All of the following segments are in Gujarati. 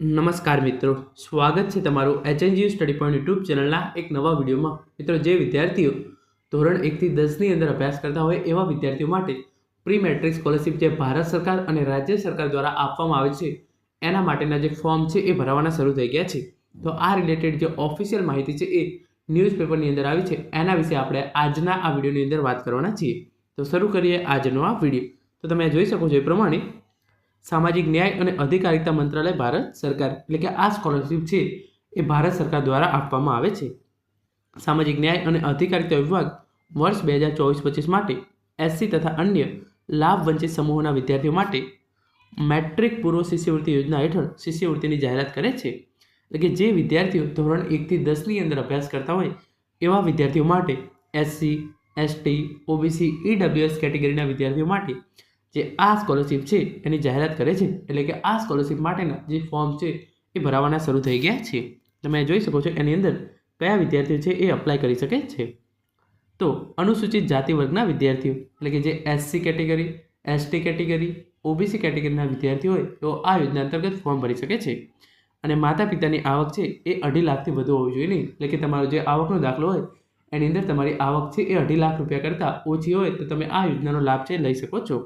નમસ્કાર મિત્રો. સ્વાગત છે તમારું એચએનજીયુ સ્ટડી પોઈન્ટ યુટ્યુબ ચેનલના એક નવા વિડીયોમાં. મિત્રો, જે વિદ્યાર્થીઓ ધોરણ એકથી દસની અંદર અભ્યાસ કરતા હોય એવા વિદ્યાર્થીઓ માટે પ્રી મેટ્રિક સ્કોલરશિપ જે ભારત સરકાર અને રાજ્ય સરકાર દ્વારા આપવામાં આવે છે, એના માટેના જે ફોર્મ છે એ ભરાવાના શરૂ થઈ ગયા છે. તો આ રિલેટેડ જે ઓફિશિયલ માહિતી છે એ ન્યૂઝપેપરની અંદર આવી છે. એના વિશે આપણે આજના આ વિડીયોની અંદર વાત કરવાના છીએ. તો શરૂ કરીએ આજનો આ વીડિયો. તો તમે જોઈ શકો છો એ પ્રમાણે સામાજિક ન્યાય અને અધિકારિતા મંત્રાલય ભારત સરકાર, એટલે કે આ સ્કોલરશિપ છે, એ ભારત સરકાર દ્વારા આપવામાં આવે છે. સામાજિક ન્યાય અને અધિકારિતા વિભાગ વર્ષ બે હજાર ચોવીસ પચીસ માટે એસસી તથા અન્ય લાભ વંચિત સમૂહોના વિદ્યાર્થીઓ માટે મેટ્રિક પૂર્વ શિષ્યવૃત્તિ યોજના હેઠળ શિષ્યવૃત્તિની જાહેરાત કરે છે. એટલે કે જે વિદ્યાર્થીઓ ધોરણ એકથી દસની અંદર અભ્યાસ કરતા હોય, એવા વિદ્યાર્થીઓ માટે એસસી એસટી ઓબીસી ઈડબ્લ્યુએસ કેટેગરીના વિદ્યાર્થીઓ માટે જે આ સ્કોલરશિપ છે, એની જાહેરાત કરે છે, એટલે કે આ સ્કોલરશિપ માટેના જે ફોર્મ છે, એ ભરાવાના શરૂ થઈ ગયા છે. તમે જોઈ શકો છો એની અંદર કયા વિદ્યાર્થીઓ છે, એ અપ્લાય કરી શકે છે. તો અનુસૂચિત જાતિ વર્ગના વિદ્યાર્થીઓ, એટલે કે જે SC category ST category OBC કેટેગરીના વિદ્યાર્થીઓ હોય તો આ યોજના અંતર્ગત ફોર્મ ભરી શકે છે. અને માતા પિતાની આવક છે, એ અઢી લાખથી વધુ હોવી જોઈએ નહીં, એટલે કે તમારો જે આવકનો દાખલો હોય, એની અંદર તમારી આવક છે, એ અઢી લાખ રૂપિયા કરતાં ઓછી હોય, તો તમે આ યોજનાનો લાભ છે, લઈ શકો છો.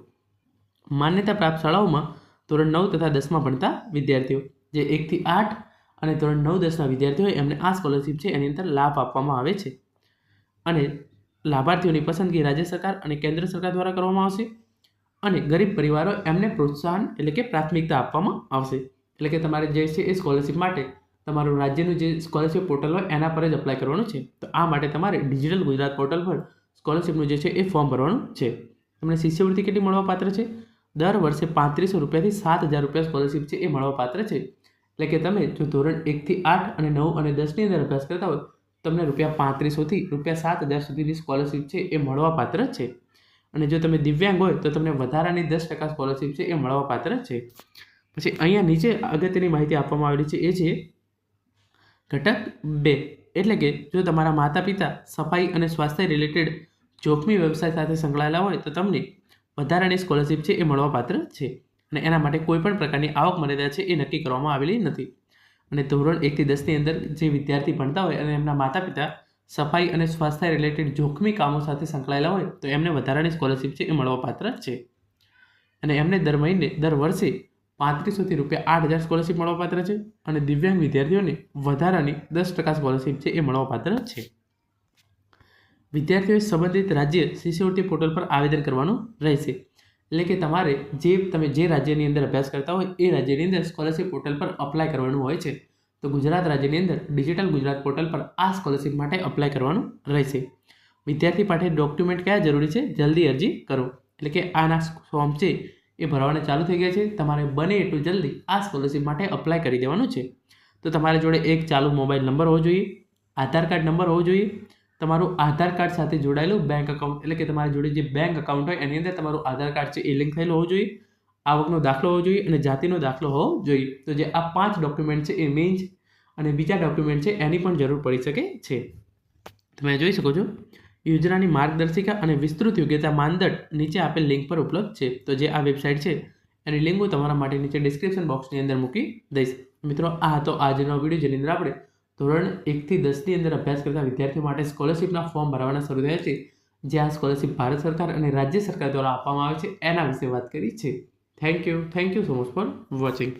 માન્યતા પ્રાપ્ત શાળાઓમાં ધોરણ નવ તથા દસમાં ભણતા વિદ્યાર્થીઓ, જે એકથી આઠ અને ધોરણ નવ દસના વિદ્યાર્થીઓ એમને આ સ્કોલરશિપ છે એની અંદર લાભ આપવામાં આવે છે. અને લાભાર્થીઓની પસંદગી રાજ્ય સરકાર અને કેન્દ્ર સરકાર દ્વારા કરવામાં આવશે અને ગરીબ પરિવારો એમને પ્રોત્સાહન એટલે કે પ્રાથમિકતા આપવામાં આવશે. એટલે કે તમારે જે છે એ સ્કોલરશિપ માટે તમારું રાજ્યનું જે સ્કોલરશિપ પોર્ટલ હોય એના પર જ અપ્લાય કરવાનું છે. તો આ માટે તમારે ડિજિટલ ગુજરાત પોર્ટલ પર સ્કોલરશિપનું જે છે એ ફોર્મ ભરવાનું છે. તમને શિષ્યવૃત્તિ કેટલી મળવાપાત્ર છે? દર વર્ષે પાંત્રીસો રૂપિયાથી સાત હજાર રૂપિયા સ્કોલરશિપ છે એ મળવાપાત્ર છે. એટલે કે તમે જો ધોરણ એકથી આઠ અને નવ અને દસની અંદર અભ્યાસ કરતા હોય, તમને રૂપિયા પાંત્રીસોથી રૂપિયા સાત હજાર સુધીની સ્કોલરશિપ છે એ મળવાપાત્ર છે. અને જો તમે દિવ્યાંગ હોય, તો તમને વધારાની દસ ટકા સ્કોલરશિપ છે એ મળવાપાત્ર છે. પછી અહીંયા નીચે અગત્યની માહિતી આપવામાં આવેલી છે એ છે ઘટક બે. એટલે કે જો તમારા માતા પિતા સફાઈ અને સ્વાસ્થ્ય રિલેટેડ જોખમી વ્યવસાય સાથે સંકળાયેલા હોય, તો તમને વધારાની સ્કોલરશિપ છે એ મળવાપાત્ર છે. અને એના માટે કોઈ પણ પ્રકારની આવક મર્યાદા છે એ નક્કી કરવામાં આવેલી નથી. અને ધોરણ એકથી દસની અંદર જે વિદ્યાર્થી ભણતા હોય અને એમના માતા પિતા સફાઈ અને સ્વાસ્થ્ય રિલેટેડ જોખમી કામો સાથે સંકળાયેલા હોય, તો એમને વધારાની સ્કોલરશિપ છે એ મળવાપાત્ર છે. અને એમને દર મહિને, દર વર્ષે પાંત્રીસોથી રૂપિયા આઠ હજાર સ્કોલરશિપ મળવાપાત્ર છે અને દિવ્યાંગ વિદ્યાર્થીઓને વધારાની દસ ટકા સ્કોલરશિપ છે એ મળવાપાત્ર છે. વિદ્યાર્થીઓએ સંબંધિત રાજ્ય શિષ્યવૃત્તિ પોર્ટલ પર આવેદન કરવાનું રહેશે. એટલે કે તમારે જે તમે જે રાજ્યની અંદર અભ્યાસ કરતા હોય એ રાજ્યની અંદર સ્કોલરશિપ પોર્ટલ પર અપ્લાય કરવાનું હોય છે. તો ગુજરાત રાજ્યની અંદર ડિજિટલ ગુજરાત પોર્ટલ પર આ સ્કોલરશિપ માટે અપ્લાય કરવાનું રહેશે. વિદ્યાર્થી માટે ડોક્યુમેન્ટ કયા જરૂરી છે? જલ્દી અરજી કરો. એટલે કે આના ફોર્મ છે એ ભરવાના ચાલુ થઈ ગયા છે. તમારે બને એટલું જલ્દી આ સ્કોલરશિપ માટે અપ્લાય કરી દેવાનું છે. તો તમારા જોડે એક ચાલુ મોબાઈલ નંબર હોવો જોઈએ, આધાર કાર્ડ નંબર હોવો જોઈએ તમારું આધાર કાર્ડ સાથે જોડાયેલું બેંક અકાઉન્ટ એટલે કે તમારી જોડે જે બેંક અકાઉન્ટ હોય, એની અંદર તમારું આધાર કાર્ડ છે એ લિંક થયેલું હોવું જોઈએ, આવકનો દાખલો હોવો જોઈએ અને જાતિનો દાખલો હોવો જોઈએ. તો જે આ પાંચ ડોક્યુમેન્ટ છે એ મેઇન અને બીજા ડોક્યુમેન્ટ છે એની પણ જરૂર પડી શકે છે. તમે જોઈ શકો છો, યોજનાની માર્ગદર્શિકા અને વિસ્તૃત યોગ્યતા માનદંડ નીચે આપેલ લિંક પર ઉપલબ્ધ છે. તો જે આ વેબસાઇટ છે, એની લિંક હું તમારા માટે નીચે ડિસ્ક્રિપ્શન બોક્સની અંદર મૂકી દઈશ. મિત્રો, આ હતો આજનો વીડિયો જેની અંદર આપણે ધોરણ એકથી દસની અંદર અભ્યાસ કરતા વિદ્યાર્થીઓ માટે સ્કોલરશિપના ફોર્મ ભરવાના શરૂ થયા છે, જે આ સ્કોલરશિપ ભારત સરકાર અને રાજ્ય સરકાર દ્વારા આપવામાં આવે છે. એના વિશે વાત કરી છે. Thank you thank you so much for watching